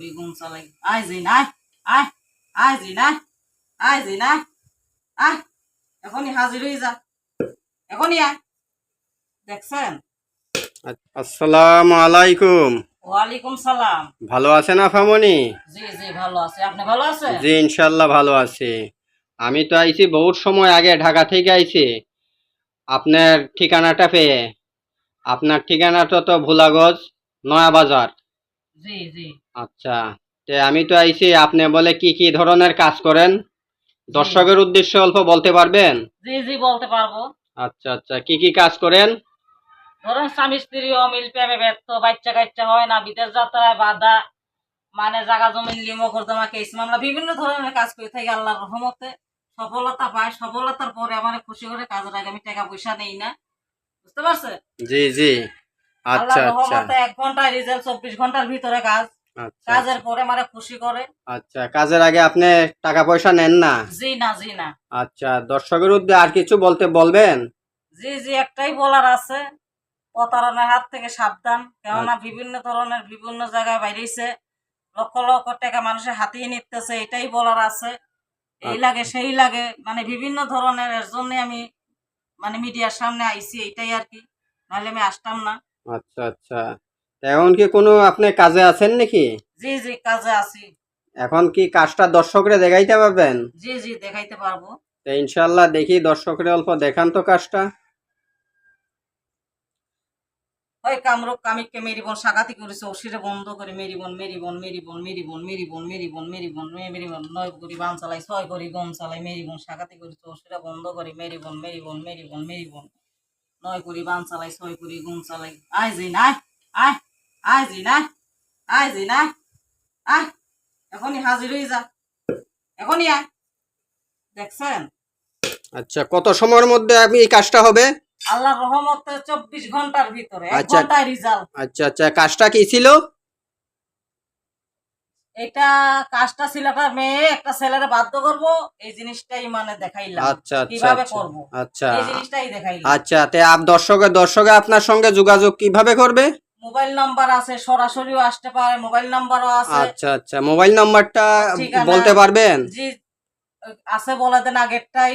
তুই গুম চালাই। আয় জি না আয় আয় জি না আয় জি না আয়। এখনই হাজির হয়ে যা। এখনই আয়। দেখছেন? আসসালামু আলাইকুম। ওয়ালাইকুম সালাম। ভালো আছেন আফামনি? জি জি ভালো আছে। আপনি ভালো আছেন? জি ইনশাল্লাহ ভালো আছি। আমি তো আইছি বহুত সময় আগে ঢাকা থেকে আইছি। আপনার ঠিকানাটা পেয়ে। আপনার ঠিকানাটা তো ভোলাগঞ্জ নয়া বাজার। জি জি। আচ্ছা তে আমি তো আইছি আপনি বলে কি কি ধরনের কাজ করেন? দর্শকের উদ্দেশ্যে অল্প বলতে পারবেন? জি জি বলতে পারব। আচ্ছা আচ্ছা কি কি কাজ করেন? ধরুন স্বামী স্ত্রী অমিল প্রেমে ব্যর্থ বাচ্চা কাচ্চা হয় না বিদেশ যাত্রায় বাধা মানে জাগা জমিন লিমো করতে আমাকে কেস মামলা বিভিন্ন ধরনের কাজ করে থাকি আল্লাহর রহমতে। সফলতা পায় সফলতার পরে আমার খুশি করে কাজের আগে আমি টাকা পয়সা নেই না। বুঝতে পারছে জি জি। আচ্ছা আচ্ছা। এক রিজাল্ট চব্বিশ ঘণ্টার ভিতরে কাজ। আচ্ছা কাজের পরে আমার খুশি করে। আচ্ছা কাজের আগে আপনি টাকা পয়সা নেন না? জি না জি না। আচ্ছা দর্শকের উদ্দেশ্যে আর কিছু বলতে বলবেন? জি জি একটাই বলার আছে। প্রতারণার হাত থেকে সাবধান। কেননা বিভিন্ন ধরনের বিভিন্ন জায়গায় বাইরেছে। লক্ষ লক্ষ টাকা মানুষের হাতিয়ে নিতেছে এটাই বলার আছে। এই আচ্ছা। লাগে সেই লাগে। মানে বিভিন্ন ধরনের এর জন্য আমি মানে মিডিয়ার সামনে আইছি এটাই আর কি। নাহলে আমি আসতাম না। আচ্ছা আচ্ছা এখন কি কোনো আপনি কাজে আছেন নাকি জি জি কাজে আছি এখন কি কাজটা দর্শকরে দেখাইতে পারবেন জি জি দেখাইতে পারব তো ইনশাল্লাহ দেখি দর্শকরে অল্প দেখান তো কাজটা হয় কামরূপ কামিককে মেরিবন সাগাতি করেছে অসিরে বন্ধ করে মেরিবন মেরিবন মেরিবন মেরিবন মেরিবন মেরিবন মেরিবন মেরিবন নয় করি বাম চালাই ছয় করি গম চালাই মেরিবন সাগাতি করেছে অসিরে বন্ধ করে মেরিবন মেরিবন মেরিবন মেরিবন নয় করি বান চালাই ছয় করি গুম চালাই। আয় যে না আয় আয় যে না আয় যে না আয়। এখনই হাজির হয়ে যা। এখনই আয়। দেখছেন? আচ্ছা কত সময়ের মধ্যে আমি এই কাজটা হবে? আল্লাহর রহমত চব্বিশ ঘণ্টার ভিতরে আচ্ছা। ঘন্টায় রেজাল্ট আচ্ছা আচ্ছা কাজটা কি ছিল? এটা কাজটা ছিল একটা মেয়ে একটা ছেলেরে বাধ্য করব এই জিনিসটাই মানে দেখাইলাম। আচ্ছা আচ্ছা কীভাবে আচ্ছা করব? আচ্ছা। এই জিনিসটাই দেখাইলাম। আচ্ছা তে আপ দর্শকে দর্শকে আপনার সঙ্গে যোগাযোগ কীভাবে করবে? মোবাইল নাম্বার আছে সরাসরিও আসতে পারে মোবাইল নাম্বারও আছে। আচ্ছা আচ্ছা মোবাইল নাম্বারটা। বলতে পারবেন? জি আছে বলে দেন আগেরটাই।